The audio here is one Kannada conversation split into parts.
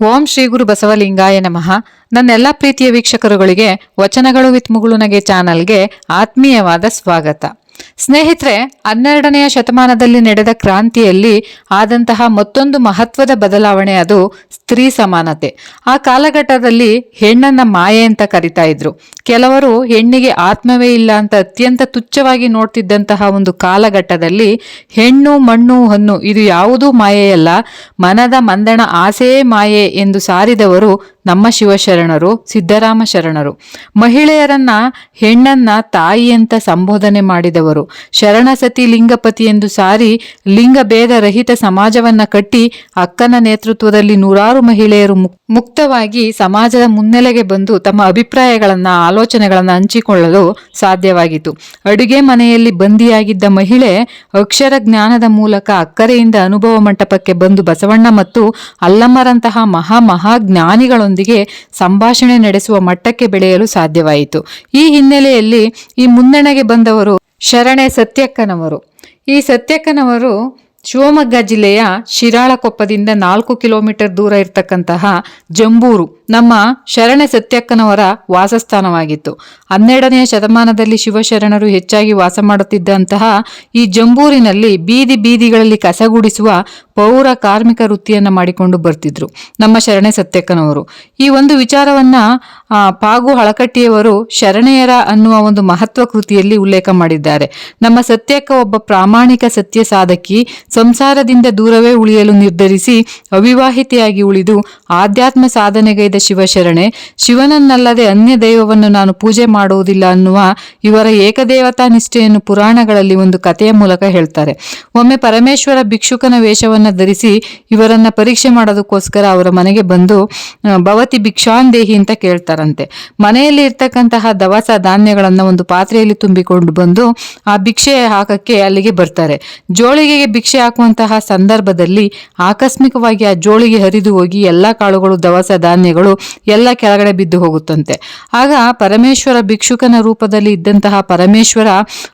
ಓಂ ಶ್ರೀ ಗುರು ಬಸವಲಿಂಗಾಯ ನಮಃ. ನನ್ನೆಲ್ಲ ಪ್ರೀತಿಯ ವೀಕ್ಷಕರುಗಳಿಗೆ ವಚನಗಳು ವಿತ್ ಮುಗುಳುನಗೆ ಚಾನಲ್ಗೆ ಆತ್ಮೀಯವಾದ ಸ್ವಾಗತ. ಸ್ನೇಹಿತರೆ, ಹನ್ನೆರಡನೆಯ ಶತಮಾನದಲ್ಲಿ ನಡೆದ ಕ್ರಾಂತಿಯಲ್ಲಿ ಆದಂತಹ ಮತ್ತೊಂದು ಮಹತ್ವದ ಬದಲಾವಣೆ ಅದು ಸ್ತ್ರೀ ಸಮಾನತೆ. ಆ ಕಾಲಘಟ್ಟದಲ್ಲಿ ಹೆಣ್ಣನ್ನ ಮಾಯೆ ಅಂತ ಕರಿತಾ ಇದ್ರು. ಕೆಲವರು ಹೆಣ್ಣಿಗೆ ಆತ್ಮವೇ ಇಲ್ಲ ಅಂತ ಅತ್ಯಂತ ತುಚ್ಛವಾಗಿ ನೋಡ್ತಿದ್ದಂತಹ ಒಂದು ಕಾಲಘಟ್ಟದಲ್ಲಿ ಹೆಣ್ಣು, ಮಣ್ಣು, ಹಣ್ಣು ಇದು ಯಾವುದೂ ಮಾಯೆಯಲ್ಲ, ಮನದ ಮಂದಣ ಆಸೆಯೇ ಮಾಯೆ ಎಂದು ಸಾರಿದವರು ನಮ್ಮ ಶಿವಶರಣರು, ಸಿದ್ದರಾಮ ಶರಣರು. ಮಹಿಳೆಯರನ್ನ, ಹೆಣ್ಣನ್ನ ತಾಯಿ ಅಂತ ಸಂಬೋಧನೆ ಮಾಡಿದವರು. ಶರಣ ಸತಿ ಲಿಂಗಪತಿ ಎಂದು ಸಾರಿ ಲಿಂಗ ಭೇದ ರಹಿತ ಸಮಾಜವನ್ನ ಕಟ್ಟಿ ಅಕ್ಕನ ನೇತೃತ್ವದಲ್ಲಿ ನೂರಾರು ಮಹಿಳೆಯರು ಮುಕ್- ಮುಕ್ತವಾಗಿ ಸಮಾಜದ ಮುನ್ನೆಲೆಗೆ ಬಂದು ತಮ್ಮ ಅಭಿಪ್ರಾಯಗಳನ್ನ, ಆಲೋಚನೆಗಳನ್ನ ಹಂಚಿಕೊಳ್ಳಲು ಸಾಧ್ಯವಾಗಿತ್ತು. ಅಡುಗೆ ಮನೆಯಲ್ಲಿ ಬಂದಿಯಾಗಿದ್ದ ಮಹಿಳೆ ಅಕ್ಷರ ಜ್ಞಾನದ ಮೂಲಕ ಅಕ್ಕರೆಯಿಂದ ಅನುಭವ ಮಂಟಪಕ್ಕೆ ಬಂದು ಬಸವಣ್ಣ ಮತ್ತು ಅಲ್ಲಮ್ಮರಂತಹ ಮಹಾ ಮಹಾಜ್ಞಾನಿಗಳೊಂದಿಗೆ ಸಂಭಾಷಣೆ ನಡೆಸುವ ಮಟ್ಟಕ್ಕೆ ಬೆಳೆಯಲು ಸಾಧ್ಯವಾಯಿತು. ಈ ಹಿನ್ನೆಲೆಯಲ್ಲಿ ಈ ಮುನ್ನಣೆಗೆ ಬಂದವರು ಶರಣೆ ಸತ್ಯಕ್ಕನವರು. ಈ ಸತ್ಯಕ್ಕನವರು ಶಿವಮೊಗ್ಗ ಜಿಲ್ಲೆಯ ಶಿರಾಳಕೊಪ್ಪದಿಂದ ನಾಲ್ಕು ಕಿಲೋಮೀಟರ್ ದೂರ ಇರತಕ್ಕಂತಹ ಜಂಬೂರು. ನಮ್ಮ ಶರಣೆ ಸತ್ಯಕ್ಕನವರ ವಾಸಸ್ಥಾನವಾಗಿತ್ತು. ಹನ್ನೆರಡನೆಯ ಶತಮಾನದಲ್ಲಿ ಶಿವಶರಣರು ಹೆಚ್ಚಾಗಿ ವಾಸ ಮಾಡುತ್ತಿದ್ದಂತಹ ಈ ಜಂಬೂರಿನಲ್ಲಿ ಬೀದಿ ಬೀದಿಗಳಲ್ಲಿ ಕಸಗುಡಿಸುವ ಪೌರ ಕಾರ್ಮಿಕ ವೃತ್ತಿಯನ್ನು ಮಾಡಿಕೊಂಡು ಬರ್ತಿದ್ರು ನಮ್ಮ ಶರಣೆ ಸತ್ಯಕ್ಕನವರು. ಈ ಒಂದು ವಿಚಾರವನ್ನ ಪಾಗು ಹಳಕಟ್ಟಿಯವರು ಶರಣೆಯರ ಅನ್ನುವ ಒಂದು ಮಹತ್ವ ಕೃತಿಯಲ್ಲಿ ಉಲ್ಲೇಖ ಮಾಡಿದ್ದಾರೆ. ನಮ್ಮ ಸತ್ಯಕ್ಕ ಒಬ್ಬ ಪ್ರಾಮಾಣಿಕ ಸತ್ಯ ಸಾಧಕಿ ಸಂಸಾರದಿಂದ ದೂರವೇ ಉಳಿಯಲು ನಿರ್ಧರಿಸಿ ಅವಿವಾಹಿತೆಯಾಗಿ ಉಳಿದು ಆಧ್ಯಾತ್ಮ ಸಾಧನೆಗೈದ ಶಿವಶರಣೆ. ಶಿವನನ್ನಲ್ಲದೆ ಅನ್ಯ ದೈವವನ್ನು ನಾನು ಪೂಜೆ ಮಾಡುವುದಿಲ್ಲ ಅನ್ನುವ ಇವರ ಏಕದೇವತಾ ನಿಷ್ಠೆಯನ್ನು ಪುರಾಣಗಳಲ್ಲಿ ಒಂದು ಕಥೆಯ ಮೂಲಕ ಹೇಳ್ತಾರೆ. ಒಮ್ಮೆ ಪರಮೇಶ್ವರ ಭಿಕ್ಷುಕನ ವೇಷವನ್ನ ಧರಿಸಿ ಇವರನ್ನ ಪರೀಕ್ಷೆ ಮಾಡೋದಕ್ಕೋಸ್ಕರ ಅವರ ಮನೆಗೆ ಬಂದು ಭವತಿ ಭಿಕ್ಷಾನ್ ದೇಹಿ ಅಂತ ಕೇಳ್ತಾರಂತೆ. ಮನೆಯಲ್ಲಿ ಇರ್ತಕ್ಕಂತಹ ದವಸ ಧಾನ್ಯಗಳನ್ನ ಒಂದು ಪಾತ್ರೆಯಲ್ಲಿ ತುಂಬಿಕೊಂಡು ಬಂದು ಆ ಭಿಕ್ಷೆ ಹಾಕಕ್ಕೆ ಅಲ್ಲಿಗೆ ಬರ್ತಾರೆ. ಜೋಳಿಗೆಗೆ ಭಿಕ್ಷೆ ಹಾಕುವಂತಹ ಸಂದರ್ಭದಲ್ಲಿ ಆಕಸ್ಮಿಕವಾಗಿ ಆ ಜೋಳಿಗೆ ಹರಿದು ಹೋಗಿ ಎಲ್ಲಾ ಕಾಳುಗಳು ದವಸ ಧಾನ್ಯಗಳು ಎಲ್ಲ ಕೆಳಗಡೆ ಬಿದ್ದು ಹೋಗುತ್ತಂತೆ. ಆಗ ಪರಮೇಶ್ವರ ಭಿಕ್ಷುಕನ ರೂಪದಲ್ಲಿ ಇದ್ದಂತಹ ಪರಮೇಶ್ವರ,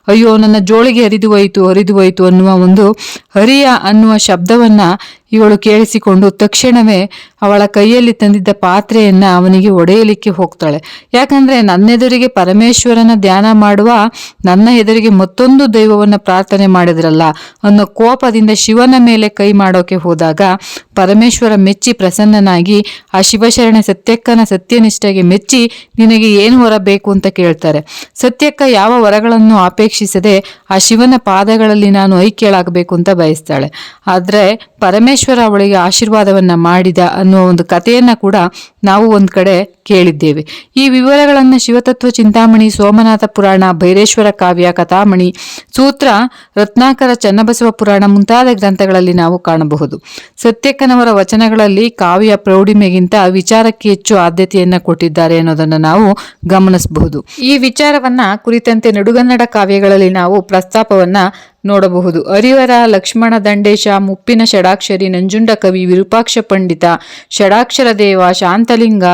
ಅಯ್ಯೋ, ನನ್ನ ಜೋಳಿಗೆ ಹರಿದು ಹೋಯಿತು ಹರಿದು ಹೋಯಿತು ಅನ್ನುವ ಒಂದು ಹರಿಯ ಅನ್ನುವ ಶಬ್ದವನ್ನ ಇವಳು ಕೇಳಿಸಿಕೊಂಡು ತಕ್ಷಣವೇ ಅವಳ ಕೈಯಲ್ಲಿ ತಂದಿದ್ದ ಪಾತ್ರೆಯನ್ನ ಅವನಿಗೆ ಒಡೆಯಲಿಕ್ಕೆ ಹೋಗ್ತಾಳೆ. ಯಾಕಂದ್ರೆ ನನ್ನೆದುರಿಗೆ ಪರಮೇಶ್ವರನ ಧ್ಯಾನ ಮಾಡುವ ನನ್ನ ಎದುರಿಗೆ ಮತ್ತೊಂದು ದೈವವನ್ನು ಪ್ರಾರ್ಥನೆ ಮಾಡಿದ್ರಲ್ಲ, ಅನ್ನೋ ಕೋಪದಿಂದ ಶಿವನ ಮೇಲೆ ಕೈ ಮಾಡೋಕೆ ಹೋದಾಗ ಪರಮೇಶ್ವರ ಮೆಚ್ಚಿ ಪ್ರಸನ್ನನಾಗಿ ಆ ಶಿವಶರಣ ಸತ್ಯಕ್ಕನ ಸತ್ಯನಿಷ್ಠೆಗೆ ಮೆಚ್ಚಿ ನಿನಗೆ ಏನು ವರ ಬೇಕು ಅಂತ ಕೇಳ್ತಾರೆ. ಸತ್ಯಕ್ಕ ಯಾವ ವರಗಳನ್ನು ಅಪೇಕ್ಷಿಸದೆ ಆ ಶಿವನ ಪಾದಗಳಲ್ಲಿ ನಾನು ಐಕ್ಯಳಾಗಬೇಕು ಅಂತ ಬಯಸ್ತಾಳೆ. ಆದ್ರೆ ಪರಮೇಶ್ವರ ಅವಳಿಗೆ ಆಶೀರ್ವಾದವನ್ನ ಮಾಡಿದ ಅನ್ನುವ ಒಂದು ಕಥೆಯನ್ನ ಕೂಡ ನಾವು ಒಂದು ಕಡೆ ಕೇಳಿದ್ದೇವೆ. ಈ ವಿವರಗಳನ್ನು ಶಿವತತ್ವ ಚಿಂತಾಮಣಿ, ಸೋಮನಾಥ ಪುರಾಣ, ಭೈರೇಶ್ವರ ಕಾವ್ಯ, ಕಥಾಮಣಿ, ಸೂತ್ರ, ರತ್ನಾಕರ ಚನ್ನಬಸವ ಪುರಾಣ ಮುಂತಾದ ಗ್ರಂಥಗಳಲ್ಲಿ ನಾವು ಕಾಣಬಹುದು. ಸತ್ಯಕ್ಕನವರ ವಚನಗಳಲ್ಲಿ ಕಾವ್ಯ ಪ್ರೌಢಿಮೆಗಿಂತ ವಿಚಾರಕ್ಕೆ ಹೆಚ್ಚು ಆದ್ಯತೆಯನ್ನು ಕೊಟ್ಟಿದ್ದಾರೆ ಅನ್ನೋದನ್ನು ನಾವು ಗಮನಿಸಬಹುದು. ಈ ವಿಚಾರವನ್ನ ಕುರಿತಂತೆ ನಡುಗನ್ನಡ ಕಾವ್ಯಗಳಲ್ಲಿ ನಾವು ಪ್ರಸ್ತಾಪವನ್ನ ನೋಡಬಹುದು. ಅರಿವರ ಲಕ್ಷ್ಮಣ, ದಂಡೇಶ, ಮುಪ್ಪಿನ ಷಡಾಕ್ಷರಿ, ನಂಜುಂಡ ಕವಿ, ವಿರೂಪಾಕ್ಷ ಪಂಡಿತ, ಷಡಾಕ್ಷರ ದೇವ, ಶಾಂತಲಿಂಗ,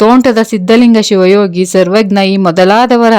ತೋಂಟದ ಸಿದ್ಧಲಿಂಗ ಶಿವಯೋಗಿ, ಸರ್ವಜ್ಞ ಈ ಮೊದಲಾದವರ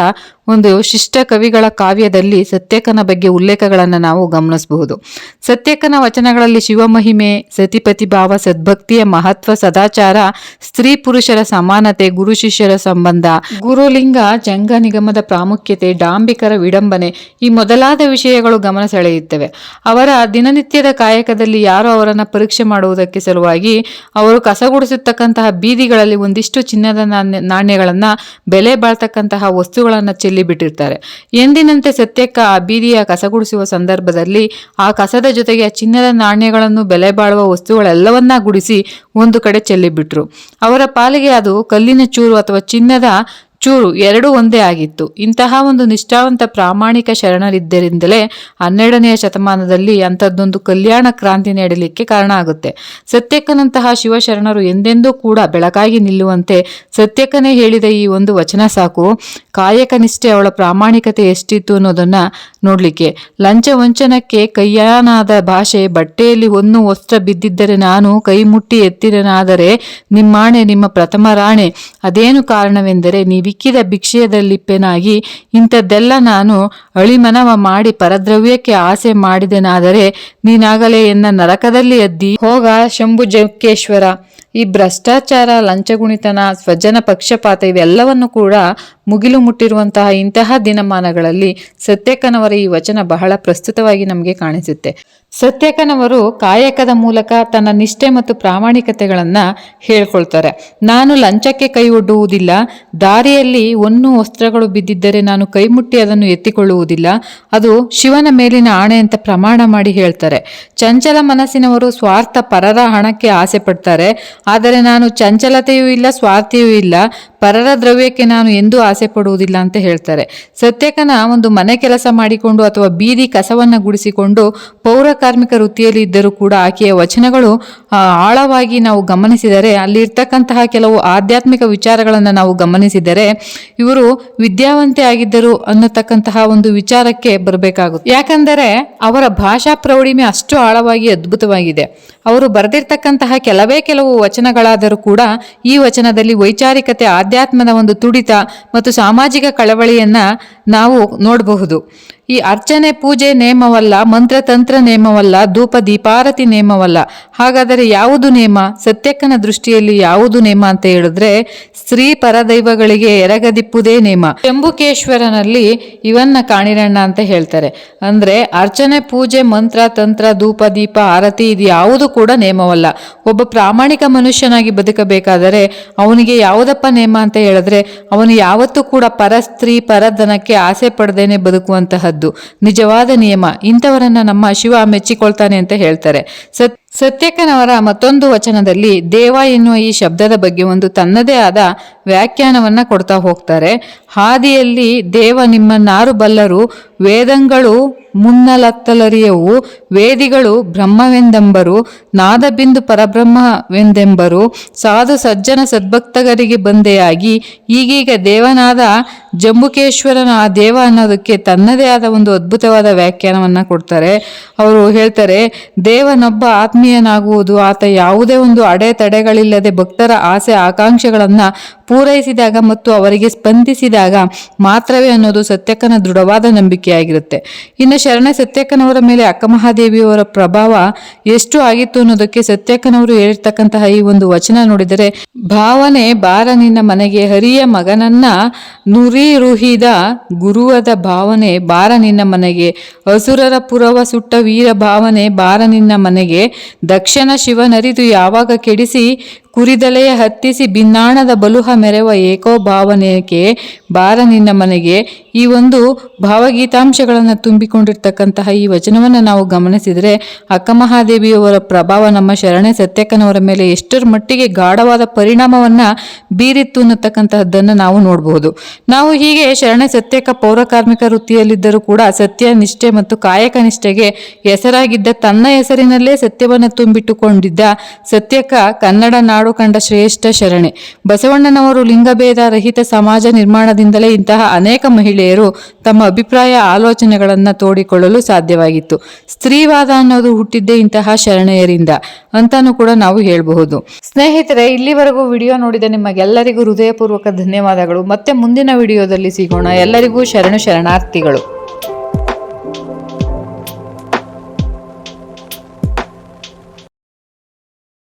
ಒಂದು ಶಿಷ್ಟ ಕವಿಗಳ ಕಾವ್ಯದಲ್ಲಿ ಸತ್ಯಕನ ಬಗ್ಗೆ ಉಲ್ಲೇಖಗಳನ್ನು ನಾವು ಗಮನಿಸಬಹುದು. ಸತ್ಯಕನ ವಚನಗಳಲ್ಲಿ ಶಿವಮಹಿಮೆ, ಸತಿಪತಿ ಭಾವ, ಸದ್ಭಕ್ತಿಯ ಮಹತ್ವ, ಸದಾಚಾರ, ಸ್ತ್ರೀ ಪುರುಷರ ಸಮಾನತೆ, ಗುರು ಶಿಷ್ಯರ ಸಂಬಂಧ, ಗುರುಲಿಂಗ, ಜಂಗ ನಿಗಮದ ಪ್ರಾಮುಖ್ಯತೆ, ಡಾಂಬಿಕರ ವಿಡಂಬನೆ ಈ ಮೊದಲಾದ ವಿಷಯಗಳು ಗಮನ ಸೆಳೆಯುತ್ತವೆ. ಅವರ ದಿನನಿತ್ಯದ ಕಾಯಕದಲ್ಲಿ ಯಾರು ಅವರನ್ನು ಪರೀಕ್ಷೆ ಮಾಡುವುದಕ್ಕೆ ಸಲುವಾಗಿ ಅವರು ಕಸಗುಡಿಸತಕ್ಕಂತಹ ಬೀದಿಗಳಲ್ಲಿ ಒಂದಿಷ್ಟು ಚಿನ್ನದ ನಾಣ್ಯ ನಾಣ್ಯಗಳನ್ನ, ಬೆಲೆ ಬಾಳ್ತಕ್ಕಂತಹ ವಸ್ತುಗಳನ್ನು ಬಿಟ್ಟಿರ್ತಾರೆ. ಎಂದಿನಂತೆ ಸತ್ಯಕ್ಕ ಆ ಬೀದಿಯ ಕಸಗುಡಿಸುವ ಸಂದರ್ಭದಲ್ಲಿ ಆ ಕಸದ ಜೊತೆಗೆ ಚಿನ್ನದ ನಾಣ್ಯಗಳನ್ನು ಬೆಲೆ ಬಾಳುವ ವಸ್ತುಗಳೆಲ್ಲವನ್ನ ಗುಡಿಸಿ ಒಂದು ಕಡೆ ಚೆಲ್ಲಿಬಿಟ್ರು. ಅವರ ಪಾಲಿಗೆ ಅದು ಕಲ್ಲಿನ ಚೂರು ಅಥವಾ ಚಿನ್ನದ ಚೂರು, ಎರಡೂ ಒಂದೇ ಆಗಿತ್ತು. ಇಂತಹ ಒಂದು ನಿಷ್ಠಾವಂತ ಪ್ರಾಮಾಣಿಕ ಶರಣರಿದ್ದರಿಂದಲೇ ಹನ್ನೆರಡನೆಯ ಶತಮಾನದಲ್ಲಿ ಅಂಥದ್ದೊಂದು ಕಲ್ಯಾಣ ಕ್ರಾಂತಿ ನೀಡಲಿಕ್ಕೆ ಕಾರಣ ಆಗುತ್ತೆ. ಸತ್ಯಕ್ಕನಂತಹ ಶಿವಶರಣರು ಎಂದೆಂದೂ ಕೂಡ ಬೆಳಕಾಗಿ ನಿಲ್ಲುವಂತೆ ಸತ್ಯಕ್ಕನೇ ಹೇಳಿದ ಈ ಒಂದು ವಚನ ಸಾಕು. ಕಾಯಕ ನಿಷ್ಠೆ ಅವಳ ಪ್ರಾಮಾಣಿಕತೆ ಎಷ್ಟಿತ್ತು ಅನ್ನೋದನ್ನ ನೋಡ್ಲಿಕ್ಕೆ. ಲಂಚ ವಂಚನಕ್ಕೆ ಕೈಯಾನಾದ ಭಾಷೆ, ಬಟ್ಟೆಯಲ್ಲಿ ಒಂದು ವಸ್ತ್ರ ಬಿದ್ದಿದ್ದರೆ ನಾನು, ಕೈ ಮುಟ್ಟಿ ಎತ್ತಿರನಾದರೆ, ನಿಮ್ಮಾಣೆ ನಿಮ್ಮ ಪ್ರಥಮ ರಾಣೆ. ಅದೇನು ಕಾರಣವೆಂದರೆ ನೀವಿಕ್ಕಿದ ಭಿಕ್ಷೆಯದಲ್ಲಿಪ್ಪೆನಾಗಿ ಇಂಥದ್ದೆಲ್ಲ ನಾನು ಅಳಿಮನವ ಮಾಡಿ ಪರದ್ರವ್ಯಕ್ಕೆ ಆಸೆ ಮಾಡಿದೆನಾದರೆ ನೀನಾಗಲೇ ಎನ್ನ ನರಕದಲ್ಲಿ ಅದ್ದಿ ಹೋಗ ಶಂಭು ಜಕ್ಕೇಶ್ವರ ಈ ಭ್ರಷ್ಟಾಚಾರ, ಲಂಚಗುಣಿತನ, ಸ್ವಜನ ಪಕ್ಷಪಾತ ಇವೆಲ್ಲವನ್ನು ಕೂಡ ಮುಗಿಲು ಮುಟ್ಟಿರುವಂತಹ ಇಂತಹ ದಿನಮಾನಗಳಲ್ಲಿ ಸತ್ಯಕ್ಕನವರ ಈ ವಚನ ಬಹಳ ಪ್ರಸ್ತುತವಾಗಿ ನಮಗೆ ಕಾಣಿಸುತ್ತೆ. ಸತ್ಯಕ್ಕನವರು ಕಾಯಕದ ಮೂಲಕ ತನ್ನ ನಿಷ್ಠೆ ಮತ್ತು ಪ್ರಾಮಾಣಿಕತೆಗಳನ್ನು ಹೇಳ್ಕೊಳ್ತಾರೆ. ನಾನು ಲಂಚಕ್ಕೆ ಕೈ ಒಡ್ಡುವುದಿಲ್ಲ, ದಾರಿಯಲ್ಲಿ ಒಂದು ವಸ್ತ್ರಗಳು ಬಿದ್ದಿದ್ದರೆ ನಾನು ಕೈ ಮುಟ್ಟಿ ಅದನ್ನು ಎತ್ತಿಕೊಳ್ಳುವುದಿಲ್ಲ, ಅದು ಶಿವನ ಮೇಲಿನ ಆಣೆ ಅಂತ ಪ್ರಮಾಣ ಮಾಡಿ ಹೇಳ್ತಾರೆ. ಚಂಚಲ ಮನಸ್ಸಿನವರು ಸ್ವಾರ್ಥ ಪರರ ಹಣಕ್ಕೆ ಆಸೆ ಪಡ್ತಾರೆ ಆದರೆ ನಾನು ಚಂಚಲತೆಯೂ ಇಲ್ಲ, ಸ್ವಾರ್ಥಿಯೂ ಇಲ್ಲ, ಪರರ ದ್ರವ್ಯಕ್ಕೆ ನಾನು ಎಂದೂ ಆಸೆ ಪಡುವುದಿಲ್ಲ ಅಂತ ಹೇಳ್ತಾರೆ. ಸತ್ಯಕನ ಒಂದು ಮನೆ ಕೆಲಸ ಮಾಡಿಕೊಂಡು ಅಥವಾ ಬೀದಿ ಕಸವನ್ನು ಗುಡಿಸಿಕೊಂಡು ಪೌರ ಕಾರ್ಮಿಕ ವೃತ್ತಿಯಲ್ಲಿ ಇದ್ದರೂ ಕೂಡ ಆಕೆಯ ವಚನಗಳು ಆಳವಾಗಿ ನಾವು ಗಮನಿಸಿದರೆ, ಅಲ್ಲಿರ್ತಕ್ಕಂತಹ ಕೆಲವು ಆಧ್ಯಾತ್ಮಿಕ ವಿಚಾರಗಳನ್ನು ನಾವು ಗಮನಿಸಿದರೆ, ಇವರು ವಿದ್ಯಾವಂತೆ ಆಗಿದ್ದರು ಅನ್ನತಕ್ಕಂತಹ ಒಂದು ವಿಚಾರಕ್ಕೆ ಬರಬೇಕಾಗುತ್ತೆ. ಯಾಕಂದರೆ ಅವರ ಭಾಷಾ ಪ್ರೌಢಿಮೆ ಅಷ್ಟು ಆಳವಾಗಿ ಅದ್ಭುತವಾಗಿದೆ. ಅವರು ಬರೆದಿರ್ತಕ್ಕಂತಹ ಕೆಲವೇ ಕೆಲವು ವಚನಗಳಾದರೂ ಕೂಡ ಈ ವಚನದಲ್ಲಿ ವೈಚಾರಿಕತೆ ಆಧ್ಯಾತ್ಮದ ಒಂದು ತುಡಿತ ಮತ್ತು ಸಾಮಾಜಿಕ ಕಳವಳಿಯನ್ನ ನಾವು ನೋಡಬಹುದು. ಈ ಅರ್ಚನೆ, ಪೂಜೆ ನೇಮವಲ್ಲ, ಮಂತ್ರತಂತ್ರ ನೇಮವಲ್ಲ, ಧೂಪ, ದೀಪಾರತಿ ನೇಮವಲ್ಲ. ಹಾಗಾದರೆ ಯಾವುದು ನೇಮ? ಸತ್ಯಕ್ಕನ ದೃಷ್ಟಿಯಲ್ಲಿ ಯಾವುದು ನೇಮ ಅಂತ ಹೇಳಿದ್ರೆ ಸ್ತ್ರೀ ಪರದೈವಗಳಿಗೆ ಎರಗದಿಪ್ಪುದೇ ನೇಮ. ಶಂಬುಕೇಶ್ವರನಲ್ಲಿ ಇವನ್ನ ಕಾಣಿರಣ್ಣ ಅಂತ ಹೇಳ್ತಾರೆ. ಅಂದ್ರೆ ಅರ್ಚನೆ, ಪೂಜೆ, ಮಂತ್ರ, ತಂತ್ರ, ಧೂಪ, ದೀಪ, ಆರತಿ ಇದು ಯಾವುದು ಕೂಡ ನೇಮವಲ್ಲ. ಒಬ್ಬ ಪ್ರಾಮಾಣಿಕ ಮನುಷ್ಯನಾಗಿ ಬದುಕಬೇಕಾದರೆ ಅವನಿಗೆ ಯಾವುದಪ್ಪ ನೇಮ ಅಂತ ಹೇಳಿದ್ರೆ ಅವನು ಯಾವತ್ತೂ ಕೂಡ ಪರಸ್ತ್ರೀ ಪರಧನಕ್ಕೆ ಆಸೆ ಪಡದೇನೆ ಬದುಕುವಂತಹದ್ದು ನಿಜವಾದ ನಿಯಮ. ಇಂಥವರನ್ನ ನಮ್ಮ ಶಿವ ಮೆಚ್ಚಿಕೊಳ್ತಾನೆ ಅಂತ ಹೇಳ್ತಾರೆ. ಸತ್ ಸತ್ಯಕ್ಕನವರ ಮತ್ತೊಂದು ವಚನದಲ್ಲಿ ದೇವ ಎನ್ನುವ ಈ ಶಬ್ದದ ಬಗ್ಗೆ ಒಂದು ತನ್ನದೇ ಆದ ವ್ಯಾಖ್ಯಾನವನ್ನ ಕೊಡ್ತಾ ಹೋಗ್ತಾರೆ. ಹಾದಿಯಲ್ಲಿ ದೇವ ನಿಮ್ಮನ್ನಾರು ಬಲ್ಲರು ವೇದಂಗಳು ಮುನ್ನಲತ್ತಲರಿಯವು, ವೇದಿಗಳು ಬ್ರಹ್ಮವೆಂದೆಂಬರು, ನಾದಬಿಂದು ಪರಬ್ರಹ್ಮವೆಂದೆಂಬರು, ಸಾಧು ಸಜ್ಜನ ಸದ್ಭಕ್ತಗರಿಗೆ ಬಂದೆಯಾಗಿ, ಈಗೀಗ ದೇವನಾದ ಜಂಬುಕೇಶ್ವರನ ಆ ದೇವ ಅನ್ನೋದಕ್ಕೆ ತನ್ನದೇ ಆದ ಒಂದು ಅದ್ಭುತವಾದ ವ್ಯಾಖ್ಯಾನವನ್ನು ಕೊಡ್ತಾರೆ. ಅವರು ಹೇಳ್ತಾರೆ, ದೇವನೊಬ್ಬ ಆತ್ಮೀಯನಾಗುವುದು ಆತ ಯಾವುದೇ ಒಂದು ಅಡೆತಡೆಗಳಿಲ್ಲದೆ ಭಕ್ತರ ಆಸೆ ಆಕಾಂಕ್ಷೆಗಳನ್ನ ಪೂರೈಸಿದಾಗ ಮತ್ತು ಅವರಿಗೆ ಸ್ಪಂದಿಸಿದಾಗ ಮಾತ್ರವೇ ಅನ್ನೋದು ಸತ್ಯಕ್ಕನ ದೃಢವಾದ ನಂಬಿಕೆಯಾಗಿರುತ್ತೆ. ಇನ್ನು ಶರಣ ಸತ್ಯಕ್ಕನವರ ಮೇಲೆ ಅಕ್ಕಮಹಾದೇವಿಯವರ ಪ್ರಭಾವ ಎಷ್ಟು ಆಗಿತ್ತು ಅನ್ನೋದಕ್ಕೆ ಸತ್ಯಕ್ಕನವರು ಹೇಳಿರ್ತಕ್ಕಂತಹ ಈ ಒಂದು ವಚನ ನೋಡಿದರೆ, ಭಾವನೆ ಬಾರ ನಿನ್ನ ಮನೆಗೆ ಹರಿಯ ಮಗನನ್ನ ನುರಿ ರುಹಿದ ಗುರುವದ ಭಾವನೆ ಬಾರ ನಿನ್ನ ಮನೆಗೆ, ಅಸುರರ ಪುರವ ಸುಟ್ಟ ವೀರ ಭಾವನೆ ಬಾರ ನಿನ್ನ ಮನೆಗೆ ದಕ್ಷಿಣ ಶಿವನರಿದು ಯಾವಾಗ ಕೆಡಿಸಿ ಕುರಿದಲೆಯ ಹತ್ತಿಸಿ ಭಿನ್ನಾಣದ ಬಲುಹ ಮೆರೆವ ಏಕೋ ಭಾವನೆಯಕ್ಕೆ ಬಾರ ನಿನ್ನ ಮನೆಗೆ. ಈ ಒಂದು ಭಾವಗೀತಾಂಶಗಳನ್ನು ತುಂಬಿಕೊಂಡಿರ್ತಕ್ಕಂತಹ ಈ ವಚನವನ್ನು ನಾವು ಗಮನಿಸಿದರೆ ಅಕ್ಕಮಹಾದೇವಿಯವರ ಪ್ರಭಾವ ನಮ್ಮ ಶರಣೆ ಸತ್ಯಕ್ಕನವರ ಮೇಲೆ ಎಷ್ಟರ ಮಟ್ಟಿಗೆ ಗಾಢವಾದ ಪರಿಣಾಮವನ್ನು ಬೀರಿತ್ತು ಅನ್ನತಕ್ಕಂತಹದ್ದನ್ನು ನಾವು ನೋಡಬಹುದು ನಾವು ಹೀಗೆ ಶರಣೆ ಸತ್ಯಕ್ಕ ಪೌರಕಾರ್ಮಿಕ ವೃತ್ತಿಯಲ್ಲಿದ್ದರೂ ಕೂಡ ಸತ್ಯ ನಿಷ್ಠೆ ಮತ್ತು ಕಾಯಕ ನಿಷ್ಠೆಗೆ ಹೆಸರಾಗಿದ್ದ ತನ್ನ ಹೆಸರಿನಲ್ಲೇ ಸತ್ಯವನ್ನು ತುಂಬಿಟ್ಟುಕೊಂಡಿದ್ದ ಸತ್ಯಕ್ಕ ಕನ್ನಡ ನಾಡು ಕಂಡ ಶ್ರೇಷ್ಠ ಶರಣೆ. ಬಸವಣ್ಣನವರು ಲಿಂಗಭೇದ ರಹಿತ ಸಮಾಜ ನಿರ್ಮಾಣದಿಂದಲೇ ಇಂತಹ ಅನೇಕ ಮಹಿಳೆಯರು ತಮ್ಮ ಅಭಿಪ್ರಾಯ ಆಲೋಚನೆಗಳನ್ನು ತೋಡಿಕೊಳ್ಳಲು ಸಾಧ್ಯವಾಗಿತ್ತು. ಸ್ತ್ರೀವಾದ ಅನ್ನೋದು ಹುಟ್ಟಿದ್ದೇ ಇಂತಹ ಶರಣೆಯರಿಂದ ಅಂತಾನೂ ಕೂಡ ನಾವು ಹೇಳಬಹುದು. ಸ್ನೇಹಿತರೆ, ಇಲ್ಲಿವರೆಗೂ ವಿಡಿಯೋ ನೋಡಿದ ನಿಮಗೆಲ್ಲರಿಗೂ ಹೃದಯಪೂರ್ವಕ ಧನ್ಯವಾದಗಳು. ಮತ್ತೆ ಮುಂದಿನ ವಿಡಿಯೋದಲ್ಲಿ ಸಿಗೋಣ. ಎಲ್ಲರಿಗೂ ಶರಣು ಶರಣಾರ್ಥಿಗಳು.